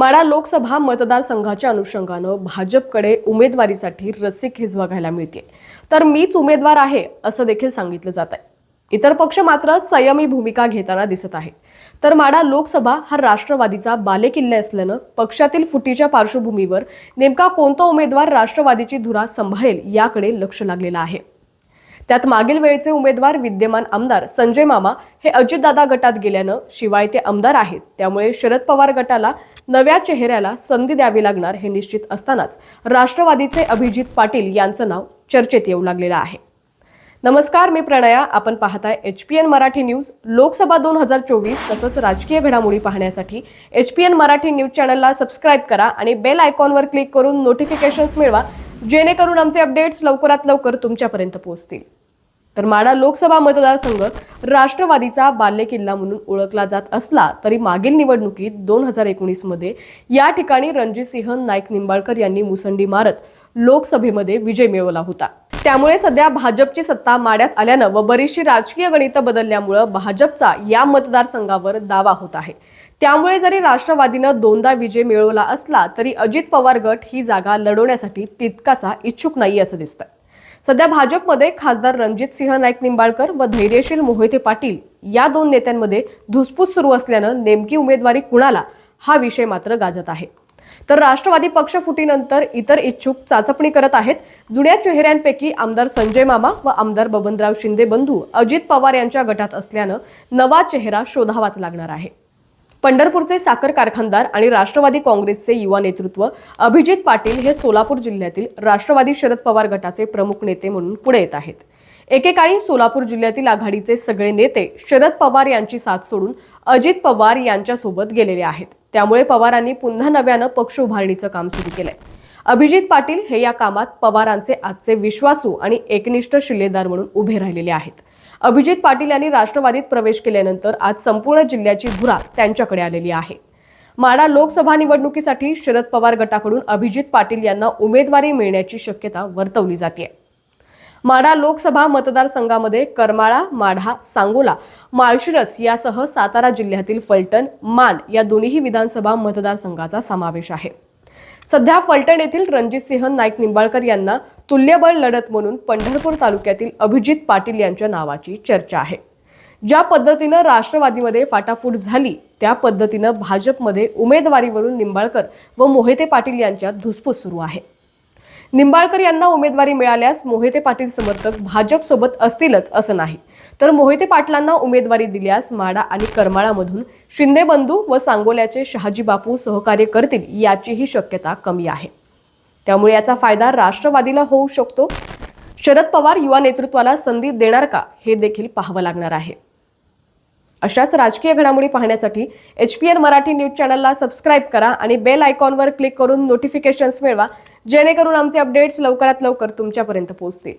माढा लोकसभा मतदारसंघाच्या अनुषंगानं भाजपकडे उमेदवारीसाठी रसिक हिजवा बघायला मिळते तर मीच उमेदवार आहे असं देखील सांगितलं जात आहे. इतर पक्ष मात्र संयमी भूमिका घेताना दिसत आहे. तर माडा लोकसभा हा राष्ट्रवादीचा बालेकिल्ले असल्यानं पक्षातील फुटीच्या पार्श्वभूमीवर नेमका कोणता उमेदवार राष्ट्रवादीची धुरा सांभाळेल याकडे लक्ष लागलेलं आहे. त्यात मागील वेळचे उमेदवार विद्यमान आमदार संजय मामा हे अजितदादा गटात गेल्यानं शिवाय ते आमदार आहेत. त्यामुळे शरद पवार गटाला नव्या चेहऱ्याला संधी द्यावी लागणार हे निश्चित असतानाच राष्ट्रवादीचे अभिजित पाटील यांचं नाव चर्चेत येऊ लागलेलं आहे. नमस्कार मी प्रणया. आपण पाहताय H P N Marathi news. Lok Sabha दोन हजार चोवीस तसंच राजकीय घडामोडी पाहण्यासाठी H P N Marathi news चॅनलला सबस्क्राईब करा आणि बेल आयकॉनवर क्लिक करून नोटिफिकेशन्स मिळवा जेणेकरून आमचे अपडेट्स लवकरात लवकर तुमच्यापर्यंत पोहोचतील. तर माढा लोकसभा मतदारसंघ राष्ट्रवादीचा बाल्यकिल्ला म्हणून ओळखला जात असला तरी मागील निवडणुकीत दोन हजार एकोणीसमध्ये या ठिकाणी रणजितसिंह नाईक निंबाळकर यांनी मुसंडी मारत लोकसभेमध्ये विजय मिळवला होता. त्यामुळे सध्या भाजपची सत्ता माड्यात आल्यानं व बरीचशी राजकीय गणितं बदलल्यामुळं भाजपचा या मतदारसंघावर दावा होत आहे. त्यामुळे जरी राष्ट्रवादीनं दोनदा विजय मिळवला असला तरी अजित पवार गट ही जागा लढवण्यासाठी तितकासा इच्छुक नाही असं दिसतं सध्या भाजपमध्ये खासदार रणजित सिंह नाईक निंबाळकर व धैर्यशील मोहिते पाटील या दोन नेत्यांमध्ये धुसफूस सुरू असल्यानं नेमकी उमेदवारी कुणाला हा विषय मात्र गाजत आहे. तर राष्ट्रवादी पक्ष फुटीनंतर इतर इच्छुक चाचपणी करत आहेत. जुन्या चेहऱ्यांपैकी आमदार संजय मामा व आमदार बबनराव शिंदे बंधू अजित पवार यांच्या गटात असल्यानं नवा चेहरा शोधावाच लागणार आहे. पंढरपूरचे साखर कारखानदार आणि राष्ट्रवादी काँग्रेसचे युवा नेतृत्व अभिजित पाटील हे सोलापूर जिल्ह्यातील राष्ट्रवादी शरद पवार गटाचे प्रमुख नेते म्हणून पुढे येत आहेत. एकेकाळी सोलापूर जिल्ह्यातील आघाडीचे सगळे नेते शरद पवार यांची साथ सोडून अजित पवार यांच्यासोबत गेलेले आहेत. त्यामुळे पवारांनी पुन्हा नव्यानं पक्ष उभारणीचं काम सुरू केलंय. अभिजित पाटील हे या कामात पवारांचे आजचे विश्वासू आणि एकनिष्ठ शिल्लेदार म्हणून उभे राहिलेले आहेत. अभिजित पाटील यांनी राष्ट्रवादीत प्रवेश केल्यानंतर आज संपूर्ण जिल्ह्याची धुरा त्यांच्याकडे आलेली आहे. माडा लोकसभा निवडणुकीसाठी शरद पवार गटाकडून अभिजित पाटील यांना उमेदवारी मिळण्याची शक्यता वर्तवली जाते. माढा लोकसभा मतदारसंघामध्ये करमाळा माढा सांगोला माळशिरस यासह सातारा जिल्ह्यातील फलटण मान या दोन्ही विधानसभा मतदारसंघाचा समावेश आहे. सध्या फलटण येथील रणजितसिंह नाईक निंबाळकर यांना तुल्यबळ लढत म्हणून पंढरपूर तालुक्यातील अभिजित पाटील यांच्या नावाची चर्चा आहे. ज्या पद्धतीनं राष्ट्रवादीमध्ये फाटाफूट झाली त्या पद्धतीनं भाजपमध्ये उमेदवारीवरून निंबाळकर व मोहिते पाटील यांच्यात धुसफूस सुरू आहे. निंबाळकर यांना उमेदवारी मिळाल्यास मोहिते पाटील समर्थक भाजपसोबत असतीलच असं नाही. तर मोहिते पाटलांना उमेदवारी दिल्यास माडा आणि करमाळामधून शिंदे बंधू व सांगोल्याचे शहाजी बापू सहकार्य करतील याचीही शक्यता कमी आहे. त्यामुळे याचा फायदा राष्ट्रवादीला होऊ शकतो. शरद पवार युवा नेतृत्वाला संधी देणार का हे देखील पाहावं लागणार आहे. अशाच राजकीय घडामोडी पाहण्यासाठी H P N Marathi news चॅनलला सबस्क्राईब करा आणि बेल आयकॉनवर क्लिक करून नोटिफिकेशन्स मिळवा. जेणेकरून आमचे अपडेट्स लवकरात लवकर तुमच्यापर्यंत पोहोचतील.